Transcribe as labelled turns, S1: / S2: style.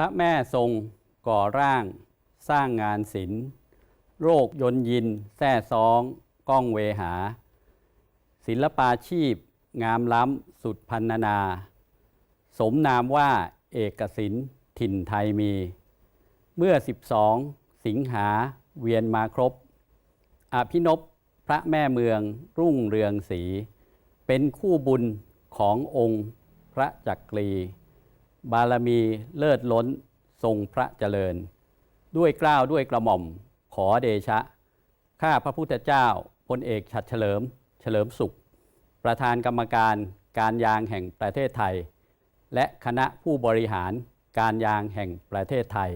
S1: ระแม่ทรงก่อร่าง สร้างงานศิลป์โรคยนยิน แท่ซ้อง ก้องเวหา ศิลปาชีพ งามล้ำ สุดพันนานา สมนามว่าเอกศิลป์ถิ่นไทยมี เมื่อ 12 สิงหาเวียนมาครบ อภินพพระแม่เมืองรุ่งเรืองศรีเป็นคู่บุญขององค์พระจักรี บารมีเลิศล้นทรงพระเจริญ ด้วยเกล้าวด้วยกระหม่อมขอเดชะ ข้าพระพุทธเจ้าพลเอกฉัดเฉลิม เฉลิมสุข ประธานกรรมการการยางแห่งประเทศไทย และคณะผู้บริหารการยางแห่งประเทศไทย